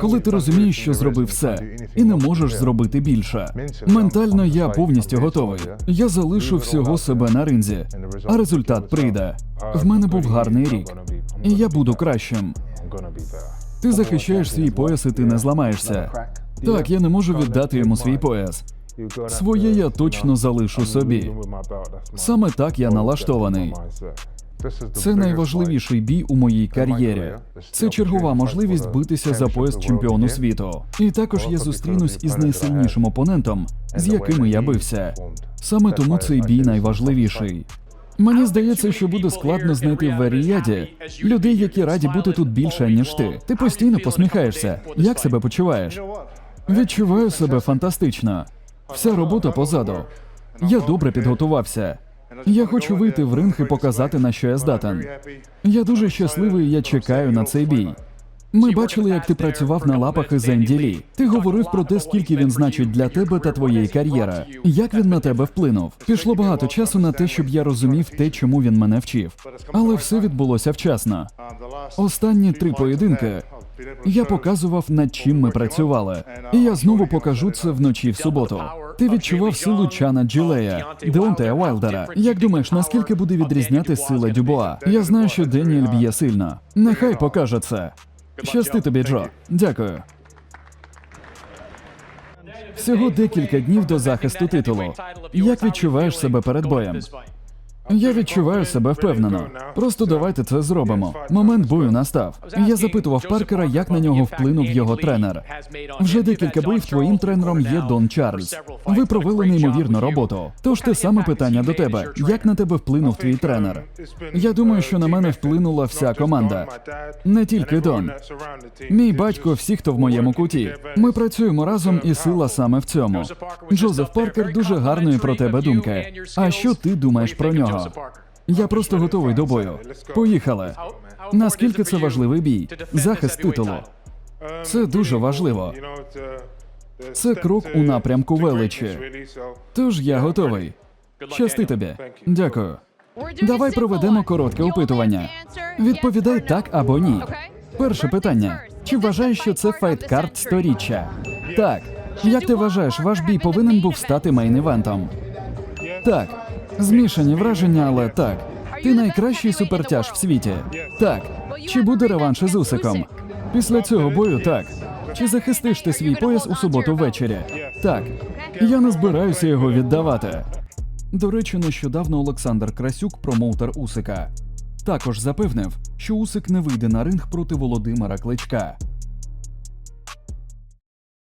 Коли ти розумієш, що зробив все, і не можеш зробити більше. Ментально я повністю готовий. Я залишу всього себе на ринзі, а результат прийде. В мене був гарний рік, і я буду кращим. Ти захищаєш свій пояс, і ти не зламаєшся. Так, я не можу віддати йому свій пояс. Своє я точно залишу собі. Саме так я налаштований. Це найважливіший бій у моїй кар'єрі. Це чергова можливість битися за пояс чемпіону світу. І також я зустрінусь із найсильнішим опонентом, з якими я бився. Саме тому цей бій найважливіший. Мені здається, що буде складно знайти в Варіяді людей, які раді бути тут більше, ніж ти. Ти постійно посміхаєшся. Як себе почуваєш? Відчуваю себе фантастично. Вся робота позаду. Я добре підготувався. Я хочу вийти в ринг і показати, на що я здатен. Я дуже щасливий, я чекаю на цей бій. Ми бачили, як ти працював на лапах із Енді Лі. Ти говорив про те, скільки він значить для тебе та твоєї кар'єри. Як він на тебе вплинув? Пішло багато часу на те, щоб я розумів те, чому він мене вчив. Але все відбулося вчасно. Останні три поєдинки я показував, над чим ми працювали. І я знову покажу це вночі в суботу. Ти відчував силу Чана Джілея, Деонтея Вайлдера. Як думаєш, наскільки буде відрізняти сила Дюбуа? Я знаю, що Деніель б'є сильно. Нехай покаже це. Щасти тобі, Джо. Дякую. Всього декілька днів до захисту титулу. Як відчуваєш себе перед боєм? Я відчуваю себе впевнено. Просто давайте це зробимо. Момент бою настав. Я запитував Паркера, як на нього вплинув його тренер. Вже декілька боїв твоїм тренером є Дон Чарльз. Ви провели неймовірну роботу. Тож те саме питання до тебе: як на тебе вплинув твій тренер? Я думаю, що на мене вплинула вся команда. Не тільки Дон. Мій батько, всі, хто в моєму куті. Ми працюємо разом, і сила саме в цьому. Джозеф Паркер дуже гарної про тебе думки. А що ти думаєш про нього? Я просто готовий до бою. Поїхали. Наскільки це важливий бій? Захист титулу. Це дуже важливо. Це крок у напрямку величі. Тож я готовий. Щасти тобі. Дякую. Давай проведемо коротке опитування. Відповідай так або ні. Перше питання: чи вважаєш, що це файткарт сторіччя? Так. Як ти вважаєш, ваш бій повинен був стати мейн-івентом? Так. Змішані враження, але так. Ти найкращий супертяж в світі. Так. Чи буде реванш із Усиком? Після цього бою так. Чи захистиш ти свій пояс у суботу ввечері? Так. Я не збираюся його віддавати. До речі, нещодавно Олександр Красюк, промоутер Усика, також запевнив, що Усик не вийде на ринг проти Володимира Кличка.